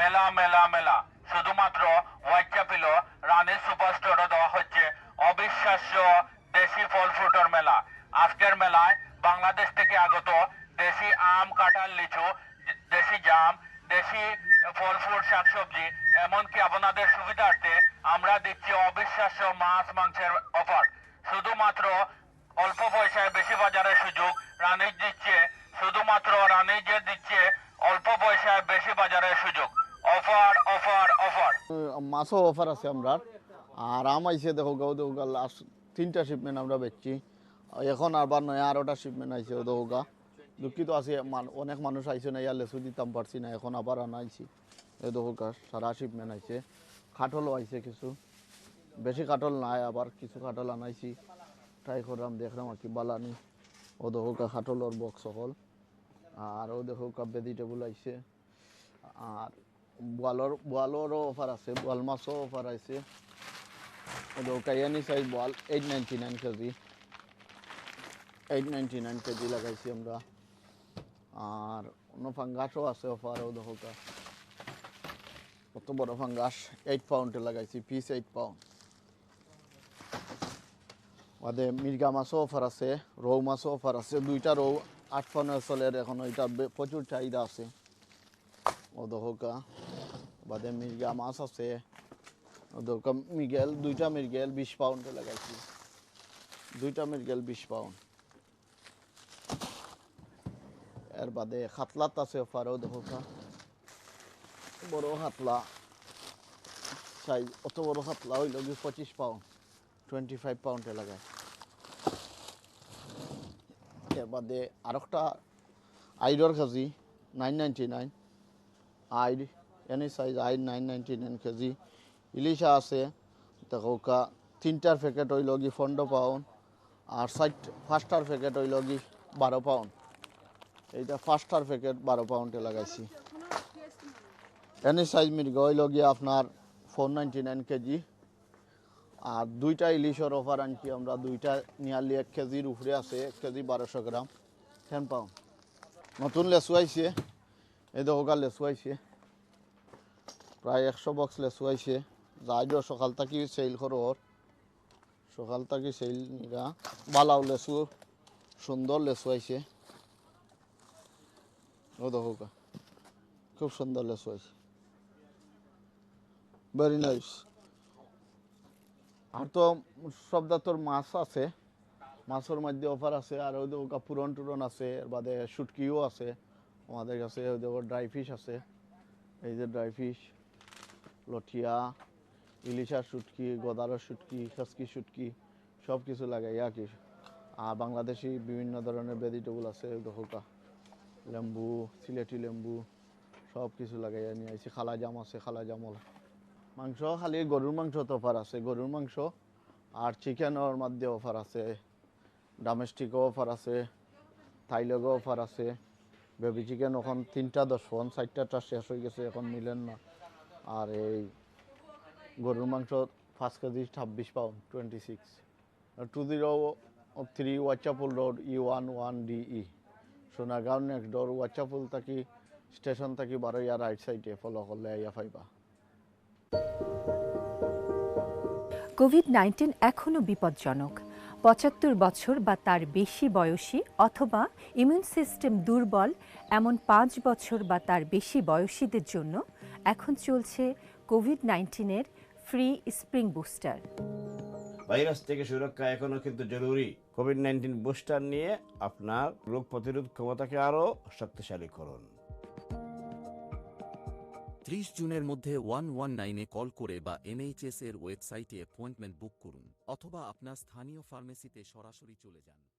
মেলা মেলা মেলা। শুধুমাত্র হোয়াইটচাপিল রানী সুপার স্টোরে দেওয়া হচ্ছে অবিশ্বাস্য দেশি ফল ফ্রুটের মেলা। আজকের মেলায় বাংলাদেশ থেকে আগত দেশি আম, কাঁঠাল, লিচু, দেশি জাম, দেশি ফল ফ্রুট, শাকসবজি, এমনকি আপনাদের সুবিধার্থে আমরা দিচ্ছি অবিশ্বাস্য মাছ, মাংসের অফার। শুধুমাত্র অল্প পয়সায় বেশি বাজারের সুযোগ রানিজ দিচ্ছে, শুধুমাত্র রানিজের দিচ্ছে, অল্প পয়সায় বেশি বাজারের সুযোগ। মাছও অফার আছে আমরা আর আম আইছে, দেখো গাও দেখো, গা লাস্ট তিনটা শিপমেন্ট আমরা বেচছি। এখন আবার নয়, আরোটা শিপমেন্ট আইছে ও দেখো, গা। দুঃখিত আছে অনেক মানুষ আইছে না, ইয়ার লেসু দিতাম পারছি না, এখন আবার আনাইছি এ, দেখো, গা, সারা শিপমেন্ট আইছে। কাঠলও আইছে কিছু। বেশি কাঠল নাই, আবার কিছু কাঠল আনাইছি ট্রাই করলাম, দেখলাম, আর কি বালানি ও, দেখো, গা, কাঠলর বক্স সকল। আর ও, দেখো, গা ভেজিটেবল আইছে। আর বোয়ালর বোয়ালরও অফার আছে বোয়াল মাছও অফার আছে। কাইয়ানি সাইজ বোয়াল eight ninety nine kg eight ninety nine kg লাগাইছি আমরা। আর অন্য ফাঙ্গাসও আছে অফার ও দেখো কত বড় ফাঙ্গাস এইট পাউন্ডে লাগাইছি পিস এইট পাউন্ড বাদে মির্গা মাছও অফার আছে রৌ মাছও অফার আছে, দুইটা রৌ আট পাউন্ডের চলের এখন ওইটা প্রচুর চাহিদা আছে। ওদহকা বাদে মির্গা মাছ আছে। ওদহকা মিগেল দুইটা মির্গেল বিশ পাউন্ডে লাগাইছি। দুইটা মির্গেল বিশ পাউন্ড এর বাদে খাতলাত আছে অফার ওদহকা বড় হাতলা। সাইজ অত বড় হাতলা হইল কি পঁচিশ পাউন্ড টোয়েন্টি ফাইভ পাউন্ডে লাগায়। এর বাদে আরেকটা আইডর কাজি নাইন নাইনটি নাইন আইড এনি সাইজ আইড নাইন নাইনটি নাইন কেজি। ইলিশা আছে, দেখো তিনটার প্যাকেট হইল কি পনেরো পাউন্ড আর সাইট ফার্স্টার প্যাকেট হইল কি বারো পাউন্ড এইটা ফার্স্টার প্যাকেট বারো পাউন্ডে লাগাইছি। এনি সাইজ মির্গ হইল গিয়ে আপনার ফোর নাইনটি নাইন কেজি। আর দুইটা ইলিশের অফার আনছি আমরা, দুইটা নিয়ারলি এক কেজির উপরে আছে, এক কেজি বারোশো গ্রাম টেন পাউন্ড নতুন লেসু আইছে, এই দোকান লেসু আইছে। প্রায় একশো বক্স লেসু আইছে যাইও সকাল থাকি সেল খরর সকাল থাকি সেল নিরা। বালাও লেসু, সুন্দর লেসু আইছে ও দেখো খুব সুন্দর লেসু আইছে ভেরি নাইস আর তো সব জাতর মাছ আছে। মাছের মধ্যে অফার আছে, আর ওই দেখো পুরন টুরন আছে, এর বাদে শুটকিও আছে। আমাদের কাছে ওই দেখো ড্রাই ফিশ আছে। এই যে ড্রাই ফিশ। লঠিয়া, ইলিশার শুটকি, গদারের শুটকি খাসকি শুটকি সব কিছু লাগাই আর কি আর বাংলাদেশি বিভিন্ন ধরনের ভেজিটেবল আছে দোকা লেম্বু, সিলেটি লেম্বু সব কিছু লাগাই নিয়ে আইছি খালা জাম আছে, খালা জামল। মাংস, খালি গরুর মাংস তো অফার আছে, গরুর মাংস আর চিকেনের মধ্যে অফার আছে ডোমেস্টিকও অফার আছে থাইলগও অফার আছে বেবি চিকেন এখন তিনটা, দশ ফোন চারটাটা শেষ হয়ে গেছে, এখন মিলেন না। আর এই গরুর মাংস পাঁচ কেজি ছাব্বিশ pound twenty six two zero three ওয়াচাপুল road E one one D E Sonagaon next door ওয়াচাপুল থাকি স্টেশন থাকি বারো ইয়ার রাইট সাইডে ফলো করলে আইয়া ফাইবা কোভিড নাইন্টিন এখনও বিপজ্জনক। পঁচাত্তর বছর বা তার বেশি বয়সী অথবা ইমিউন সিস্টেম দুর্বল এমন পাঁচ বছর বা তার বেশি বয়সীদের জন্য এখন চলছে কোভিড নাইন্টিনের ফ্রি স্প্রিং বুস্টার। ভাইরাস থেকে সুরক্ষা এখনও কিন্তু জরুরি। কোভিড নাইন্টিন বুস্টার নিয়ে আপনার রোগ প্রতিরোধ ক্ষমতাকে আরও শক্তিশালী করুন। ত্রিশ জুনের মধ্যে ওয়ান ওয়ান নাইনে কল করে বা এনএইচএস এর ওয়েবসাইটে অ্যাপয়েন্টমেন্ট বুক করুন অথবা আপনার স্থানীয় ফার্মেসিতে সরাসরি চলে যান।